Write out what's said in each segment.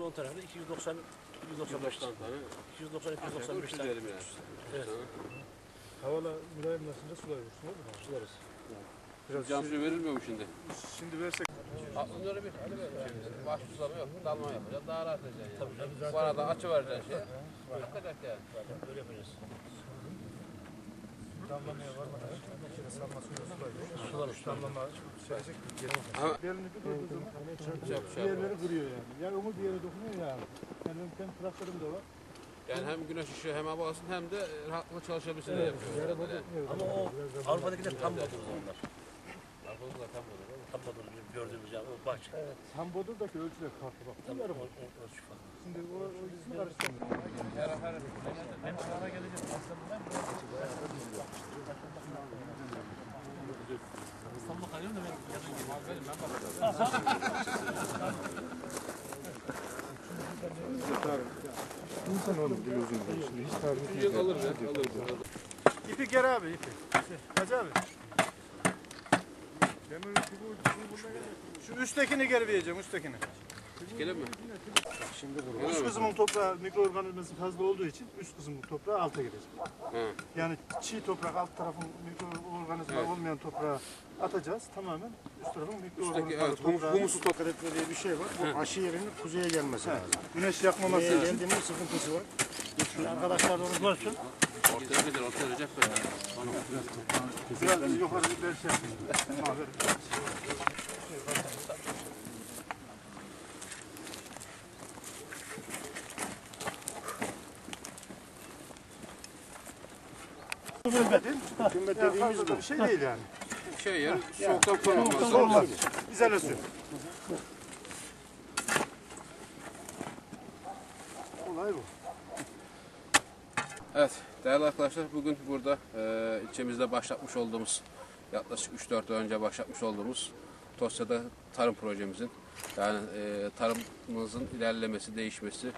10 tarafı 290 295 290 tane. 290 Aşağı 295 300 tane. diyelim yani. Evet. Havalar mülayimleşince sulayıyorsun değil mi? Sularız. Biraz Cam şey- suyu verilmiyor mu şimdi? şimdi versek öyle bir hali. Şimdi baş sulama yok. Dalma yapacaksın. Daha rahat edeceksin yani. Bu arada açı vereceksin şey. Bırakacak yani. Böyle yapacağız. Damlamaya varmadan yerleri kırıyor yani. Ya onu bir dokunuyor ya. Yani benim traktörüm de var. Yani hem güneş ışığı hem hava alsın hem de rahatlıkla çalışabilsin diye yapıyor. Yere Yani. dokunuyor. Ama o Avrupa'dakiler tam bodur onlar. Arkamızda da tam olur. Tam bodur bizim gördüğümüz yani o bahçe. Evet. Tam Bodur'daki ölçüler farklı bak. Tam Bunları o, o, şu farklı. Şimdi o, o ikisini karıştırmıyor. Her her Ben sana geleceğim. İstanbul'a kayıyorum da ben yazın geliyorum. İnsan olur biliyorsun. Şimdi hiç tarif yıl alır ya. Alır. İpi geri abi ipi. Hacı abi. Demir ipi bu, bu bundan geliyor. Şu üsttekini geri vereceğim üsttekini. Gelin mi? Şimdi Öyle Üst kısmın toprağı mikroorganizması fazla olduğu için üst kısmın toprağı alta gelecek. Hı. Yani çiğ toprak alt tarafın mikroorganizma Evet. olmayan toprağı atacağız tamamen üst tarafın Üstteki mikroorganizma evet humus, toprağı. humusu toprak. Diye bir şey var. Bu aşı yerinin kuzeye gelmesi lazım. Güneş yakmaması Kuzeye için. geldiğinde sıkıntısı var. Şimdi arkadaşlar da onu görsün. Ortaya gelir, ortaya Recep Bey. Biraz yukarı bir şey yapayım. Mavi. Hükümet dediğimiz bu. bir şey değil yani. Şey yani soğuktan korunması Olmaz. İzolasyon. Olay bu. Evet değerli arkadaşlar bugün burada e, ilçemizde başlatmış olduğumuz yaklaşık 3-4 ay önce başlatmış olduğumuz Tosya'da tarım projemizin yani e, tarımımızın ilerlemesi, değişmesi,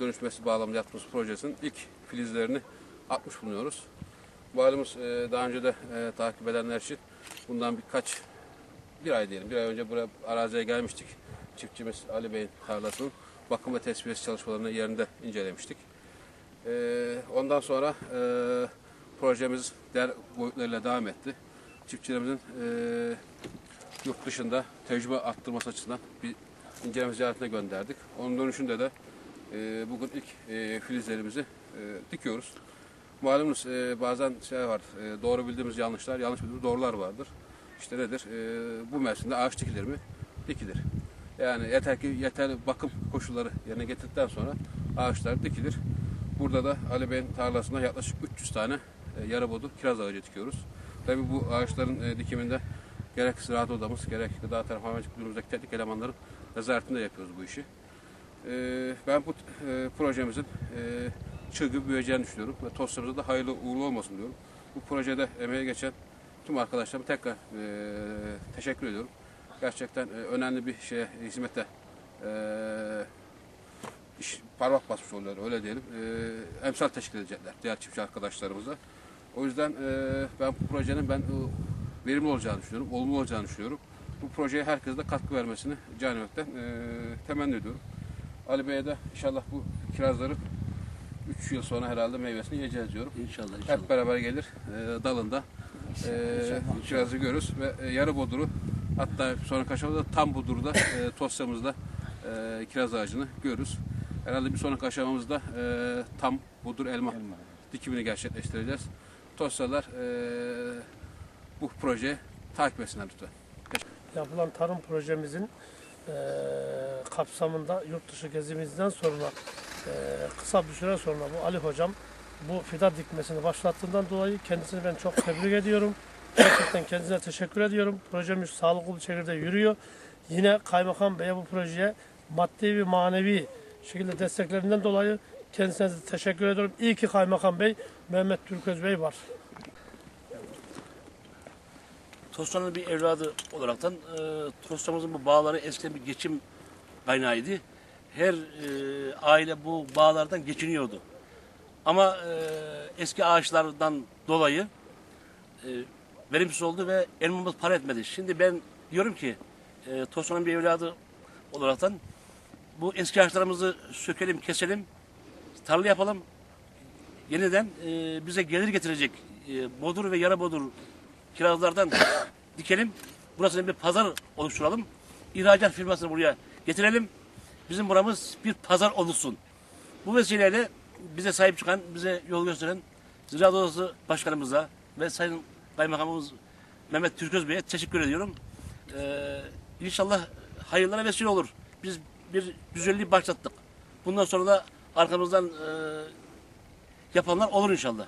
dönüşmesi bağlamında yaptığımız projesinin ilk filizlerini atmış bulunuyoruz. Malumuz e, daha önce de e, takip edenler için bundan birkaç bir ay diyelim bir ay önce buraya araziye gelmiştik. Çiftçimiz Ali Bey'in tarlasının bakım ve tesviyesi çalışmalarını yerinde incelemiştik. Ee, ondan sonra e, projemiz diğer boyutlarıyla devam etti. Çiftçilerimizin e, yurt dışında tecrübe arttırması açısından bir inceleme ziyaretine gönderdik. Onun dönüşünde de e, bugün ilk e, filizlerimizi e, dikiyoruz. Malumunuz e, bazen şey var, e, doğru bildiğimiz yanlışlar, yanlış bildiğimiz doğrular vardır. İşte nedir? E, bu mevsimde ağaç dikilir mi? Dikilir. Yani yeter ki yeterli bakım koşulları yerine getirdikten sonra ağaçlar dikilir. Burada da Ali Bey'in tarlasında yaklaşık 300 tane e, yarı bodur kiraz ağacı dikiyoruz. Tabii bu ağaçların e, dikiminde gerek ziraat odamız gerek gıda tarım hayvancılık müdürlüğümüzdeki teknik elemanların nezaretinde yapıyoruz bu işi. E, ben bu e, projemizin e, çığ gibi büyüyeceğini düşünüyorum ve TOS'larımıza da hayırlı uğurlu olmasın diyorum. Bu projede emeğe geçen tüm arkadaşlarıma tekrar e, teşekkür ediyorum. Gerçekten e, önemli bir şeye hizmete e, iş parmak basmış oluyorlar öyle diyelim. E, emsal teşkil edecekler diğer çiftçi arkadaşlarımıza. O yüzden e, ben bu projenin ben e, verimli olacağını düşünüyorum, olumlu olacağını düşünüyorum. Bu projeye herkese de katkı vermesini can yürekten e, temenni ediyorum. Ali Bey'e de inşallah bu kirazları 3 yıl sonra herhalde meyvesini yiyeceğiz diyorum. İnşallah inşallah. Hep beraber gelir e, dalında e, kirazı görürüz ve e, yarı boduru hatta sonraki aşamada tam boduru da e, tosyamızda e, kiraz ağacını görürüz. Herhalde bir sonraki aşamamızda e, tam bodur elma dikimini gerçekleştireceğiz. Tosyalar e, bu projeyi takip etsinler lütfen. yapılan tarım projemizin eee, kapsamında yurt dışı gezimizden sonra eee, kısa bir süre sonra bu Ali Hocam bu fida dikmesini başlattığından dolayı kendisini ben çok tebrik ediyorum. Gerçekten kendisine teşekkür ediyorum. Projemiz sağlıklı bir şekilde yürüyor. Yine Kaymakam Bey'e bu projeye maddi ve manevi şekilde desteklerinden dolayı kendisine de teşekkür ediyorum. İyi ki Kaymakam Bey, Mehmet Türköz Bey var. Tosyanın bir evladı olaraktan e, Tosya'mızın bu bağları eskiden bir geçim kaynağıydı. Her e, aile bu bağlardan geçiniyordu. Ama e, eski ağaçlardan dolayı e, verimsiz oldu ve elmamız para etmedi. Şimdi ben diyorum ki e, Tosya'nın bir evladı olaraktan bu eski ağaçlarımızı sökelim, keselim, tarla yapalım. Yeniden e, bize gelir getirecek e, bodur ve yara bodur kirazlardan dikelim. Burasını bir pazar oluşturalım. İhracat firmasını buraya getirelim. Bizim buramız bir pazar oluşsun. Bu vesileyle bize sahip çıkan, bize yol gösteren Ziraat Odası Başkanımıza ve Sayın Kaymakamımız Mehmet Türköz Bey'e teşekkür ediyorum. Ee, inşallah hayırlara vesile olur. Biz bir güzelliği başlattık. Bundan sonra da arkamızdan e, yapanlar olur inşallah.